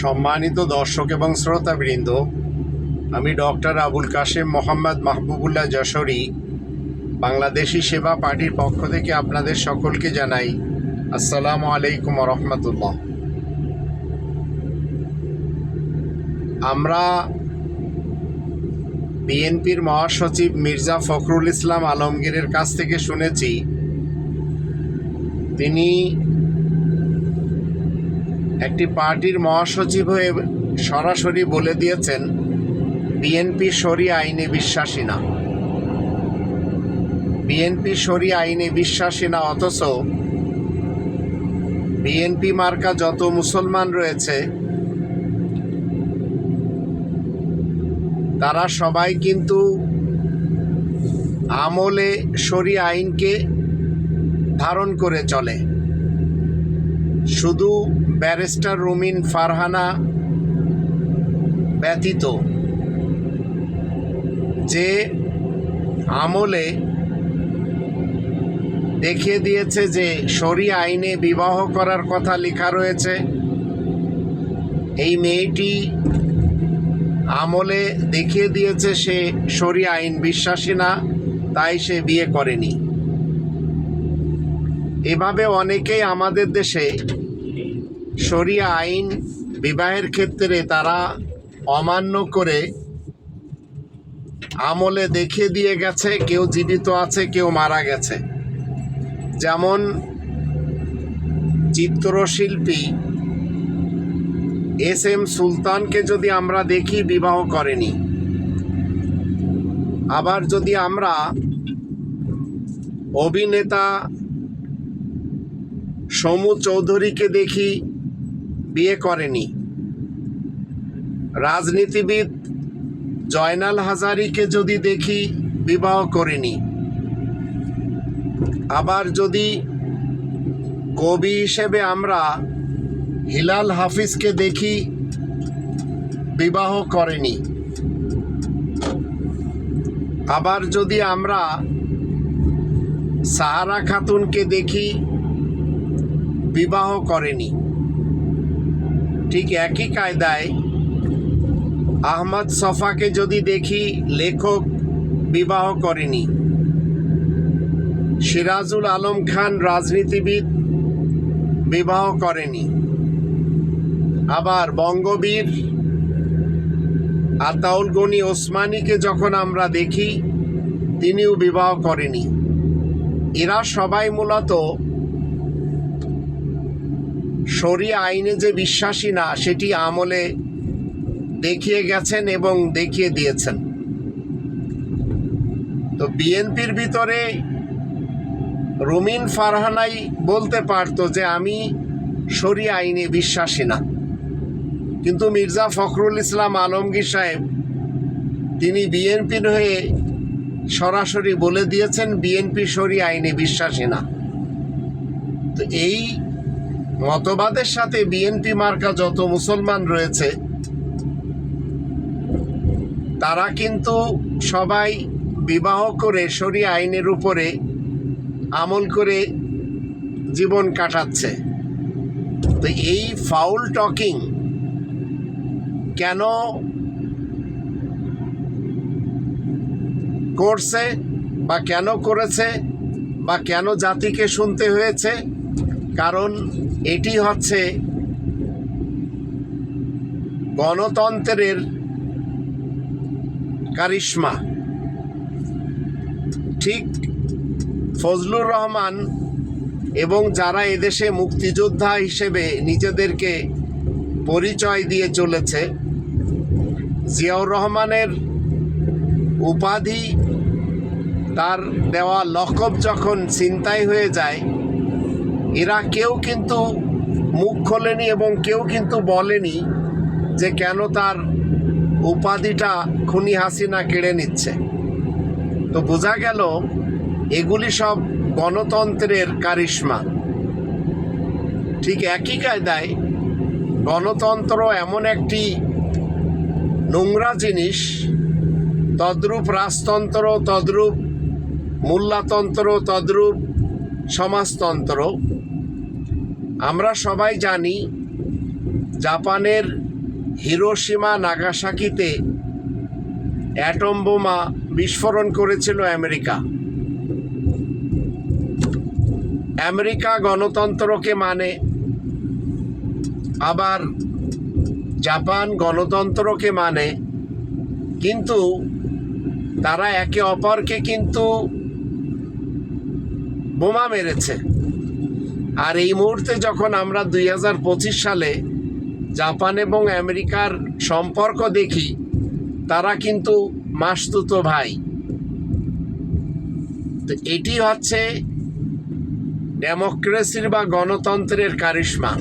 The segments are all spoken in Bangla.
সম্মানিত দর্শক এবং শ্রোতাবৃন্দ, আমি ডক্টর আবুল কাশেম মোহাম্মদ মাহবুবুল্লাহ যশোরী, বাংলাদেশি সেবা পার্টির পক্ষ থেকে আপনাদের সকলকে জানাই আসসালামু আলাইকুম রহমতুল্লাহ আমরা বিএনপির মহাসচিব মির্জা ফখরুল ইসলাম আলমগীরের কাছ থেকে শুনেছি, তিনি একটি পার্টির মহাসচিব হয়ে সরাসরি বলে দিয়েছেন, বিএনপি সরি আইনে বিশ্বাসী না। বিএনপি সরি আইনে বিশ্বাসী না, অথচ বিএনপি মার্কা যত মুসলমান রয়েছে, তারা সবাই কিন্তু আমলে সরি আইনকে ধারণ করে চলে। শুধু ব্যারিস্টার রুমিন ফারহানা ব্যতীত যে আমলে দেখিয়ে দিয়েছে যে শরী আইনে বিবাহ করার কথা লেখা রয়েছে, এই মেয়েটি আমলে দেখিয়ে দিয়েছে সে শরী আইন বিশ্বাসী না, তাই সে বিয়ে করেনি। এভাবে অনেকেই আমাদের দেশে শরিয়া আইন বিবাহের ক্ষেত্রে তারা অমান্য করে আমলে দেখিয়ে দিয়ে গেছে, কেউ জীবিত আছে, কেউ মারা গেছে। যেমন চিত্রশিল্পী এস এম সুলতানকে যদি আমরা দেখি, বিবাহ করেনি। আবার যদি আমরা অভিনেতা সমু চৌধুরীকে দেখি বিয়ে করেনি। রাজনীতিবিদ জয়নাল হাজারিকে যদি দেখি বিবাহ করেনি। আবার যদি কবি হিসেবে আমরা হিলাল হাফিজকে দেখি বিবাহ করেনি। আবার যদি আমরা সাহারা খাতুনকে দেখি বিবাহ করেনি। ঠিক একই কায়দায় আহমদ সফাকে যদি দেখি লেখক বিবাহ করেনি। সিরাজুল আলম খান রাজনীতিবিদ বিবাহ করেনি। আবার বঙ্গবীর আতাউল গনি ওসমানীকে যখন আমরা দেখি, তিনিও বিবাহ করেনি। এরা সবাই মূলত শরিয়া আইনে যে বিশ্বাসী না, সেটি আমলে দেখিয়ে গেছেন এবং দেখিয়ে দিয়েছেন। তো বিএনপির ভিতরে রুমিন ফারহানাই বলতে পারতো যে, আমি শরিয়া আইনে বিশ্বাসী না। কিন্তু মির্জা ফখরুল ইসলাম আলমগীর সাহেব, তিনি বিএনপির হয়ে সরাসরি বলে দিয়েছেন, বিএনপি শরিয়া আইনে বিশ্বাসী না। তো এই মতবাদের সাথে বিএনপি মার্কা যত মুসলমান রয়েছে, তারা কিন্তু সবাই বিবাহ করে শরিয়া আইনের উপরে আমল করে জীবন কাটাচ্ছে। তো এই ফাউল টকিং কেন করছে বা কেন করেছে বা কেন জাতিকে শুনতে হয়েছে? কারণ এটি হচ্ছে গণতন্ত্রের কারিশ্মা। ঠিক ফজলুর রহমান এবং যারা এদেশে মুক্তিযোদ্ধা হিসেবে নিজেদেরকে পরিচয় দিয়ে চলেছে, জিয়াউর রহমানের উপাধি তার দেওয়া লকব যখন ছিনতাই হয়ে যায় এরা কেউ কিন্তু মুখ খোলেনি এবং কেউ কিন্তু বলেনি যে কেন তার উপাধিটা খুনি হাসিনা কেড়ে নিচ্ছে। তো বোঝা গেল এগুলি সব গণতন্ত্রের কারিশ্মা। ঠিক একই কায়দায় গণতন্ত্র এমন একটি নোংরা জিনিস, তদ্রূপ রাজতন্ত্র, তদ্রূপ মোল্লাতন্ত্র তদ্রূপ সমাজতন্ত্র আমরা সবাই জানি জাপানের হিরোশিমা নাগাসাকিতে অ্যাটম বোমা বিস্ফোরণ করেছিল আমেরিকা। আমেরিকা গণতন্ত্রকে মানে আবার জাপান গণতন্ত্রকে মানে কিন্তু তারা একে অপরকে কিন্তু বোমা মেরেছে। আর এই মুহূর্তে যখন আমরা দুই হাজার পঁচিশ সালে জাপান এবং আমেরিকার সম্পর্ক দেখি, তারা কিন্তু মাসতুতো ভাই। তো এটি হচ্ছে ডেমোক্রেসির বা গণতন্ত্রের কারিশ্মা।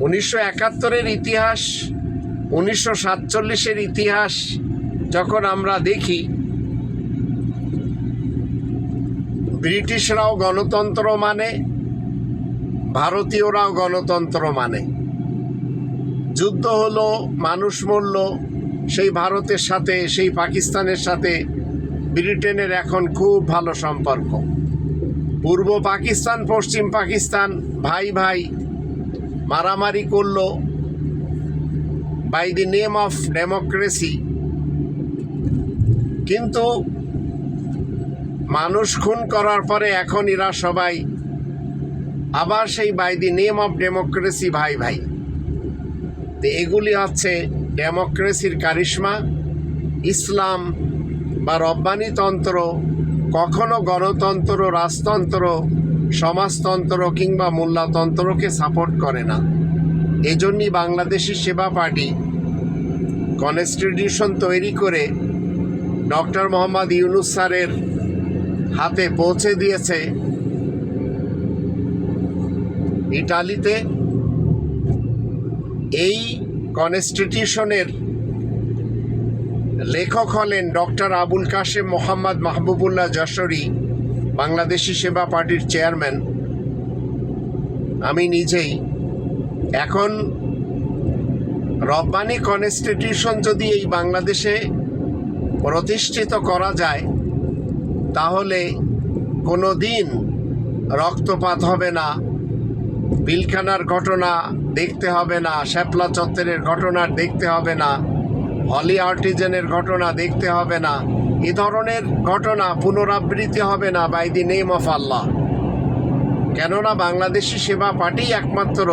উনিশশো একাত্তরের ইতিহাস, উনিশশো সাতচল্লিশের ইতিহাস যখন আমরা দেখি ব্রিটিশরাও গণতন্ত্র মানে ভারতীয়রাও গণতন্ত্র মানে। যুদ্ধ হলো, মানুষ মরল, সেই ভারতের সাথে, সেই পাকিস্তানের সাথে, ব্রিটেনের এখন খুব ভালো সম্পর্ক। পূর্ব পাকিস্তান, পশ্চিম পাকিস্তান, ভাই ভাই মারামারি করল। By the name of democracy কিন্তু মানুষ খুন করার পরে এখন এরা সবাই আবার সেই by the name of democracy ভাই ভাই। তো এগুলি হচ্ছে ডেমোক্রেসির কারিশ্মা, ইসলাম বা রব্বানিতন্ত্র কখনো গণতন্ত্র, রাজতন্ত্র, সমাজতন্ত্র কিংবা মোল্লাতন্ত্রকে সাপোর্ট করে না। এজন্যই বাংলাদেশি সেবা পার্টি কনস্টিটিউশন তৈরি করে ডক্টর মোহাম্মদ ইউনুস স্যারের হাতে পৌঁছে দিয়েছে ইটালিতে। এই কনস্টিটিউশনের লেখক হলেন ডক্টর আবুল কাশেম মোহাম্মদ মাহবুবুল্লাহ যশোরী, বাংলাদেশি সেবা পার্টির চেয়ারম্যান। আমি নিজেই। এখন রব্বানি কনস্টিটিউশন যদি এই বাংলাদেশে প্রতিষ্ঠিত করা যায় তাহলে কোনো দিন রক্তপাত হবে না পিলখানার ঘটনা দেখতে হবে না, শ্যাপলা চত্বরের ঘটনা দেখতে হবে না, হলি আর্টিজেনের ঘটনা দেখতে হবে না, এ ধরনের ঘটনা পুনরাবৃত্তি হবে না by the name of Allah কেননা বাংলাদেশি সেবা পার্টি একমাত্র,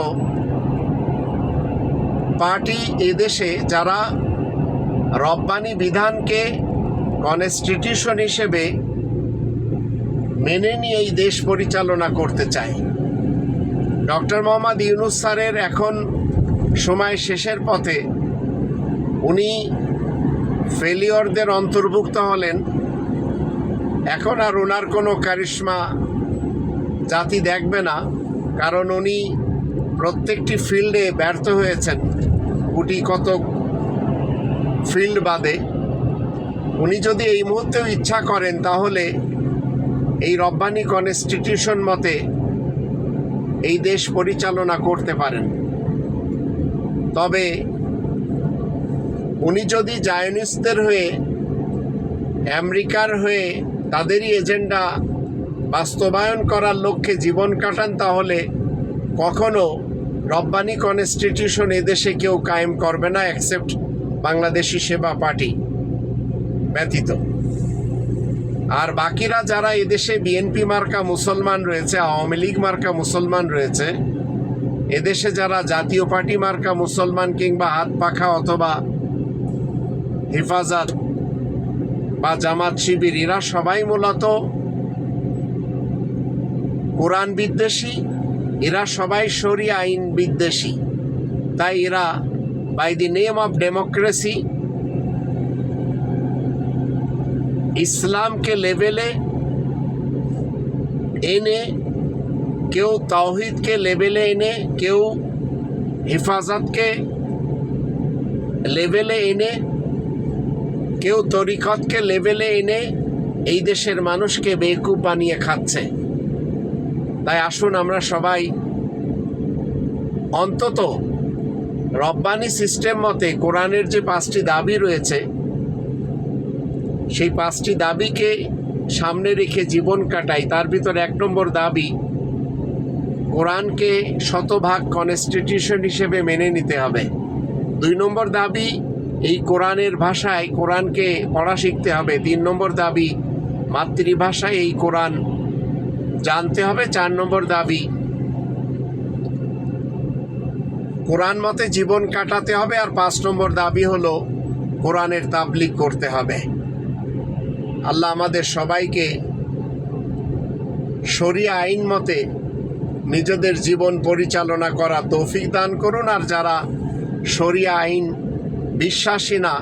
পার্টি এদেশে যারা রব্বানি বিধানকে কনস্টিটিউশন হিসেবে মেনে নিয়ে এই দেশ পরিচালনা করতে চায় ডক্টর মোহাম্মদ ইউনুস স্যারের এখন সময় শেষের পথে উনি ফেলিওরদের অন্তর্ভুক্ত হলেন। এখন আর ওনার কোনো কারিশ্মা জাতি দেখবে না, কারণ উনি প্রত্যেকটি ফিল্ডে ব্যর্থ হয়েছেন। কোটি কত ফিল্ড বাদে। উনি যদি এই মুহূর্তেও ইচ্ছা করেন তাহলে এই রব্বানি কনস্টিটিউশন মতে এই দেশ পরিচালনা করতে পারেন। তবে উনি যদি জায়নিস্টদের হয়ে, আমেরিকার হয়ে তাদেরই এজেন্ডা বাস্তবায়ন করার লক্ষ্যে জীবন কাটান, তাহলে কখনো রব্বানি কনস্টিটিউশন এদেশে কেউ কায়েম করবে না অ্যাকসেপ্ট বাংলাদেশি সেবা পার্টি ব্যতীত। আর বাকিরা যারা এদেশে বিএনপি মার্কা মুসলমান রয়েছে, আওয়ামী লীগ মার্কা মুসলমান রয়েছে, এদেশে যারা জাতীয় পার্টি মার্কা মুসলমান কিংবা হাত পাখা অথবা হেফাজত বা জামাত শিবির, এরা সবাই মূলত কোরআন বিদ্বেষী, এরা সবাই সরি আইন বিদ্বেষী। তাই এরা by the name of democracy ইসলামকে লেভেলে এনে, কেউ তাওহিদকে লেভেলে এনে, কেউ হেফাজতকে লেভেলে এনে, কেউ তরিকতকে লেভেলে এনে এই দেশের মানুষকে বেকুব বানিয়ে খাচ্ছে। তাই আসুন আমরা সবাই অন্তত রব্বানি সিস্টেম মতে কোরআনের যে পাঁচটি দাবি রয়েছে সেই পাঁচটি দাবিকে সামনে রেখে জীবন কাটাই, তার ভিতরে এক নম্বর দাবি, কোরআনকে শতভাগ কনস্টিটিউশন হিসেবে মেনে নিতে হবে। দুই নম্বর দাবি, এই কোরআনের ভাষায় কোরআনকে পড়া শিখতে হবে। তিন নম্বর দাবি, মাতৃভাষায় এই কোরআন জানতে হবে। চার নম্বর দাবি, কোরআন মতে জীবন কাটাতে হবে। আর পাঁচ নম্বর দাবি হলো, কোরআনের তাবলিগ করতে হবে। আল্লাহ আমাদের সবাইকে শরিয়া আইন মতে নিজেদের জীবন পরিচালনা করা তৌফিক দান করুন। আর যারা শরিয়া আইন বিশ্বাসী না,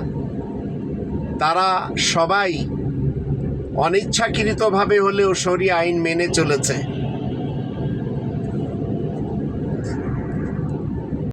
তারা সবাই অনিচ্ছাকৃতভাবে হলেও শরিয়া আইন মেনে চলেছে।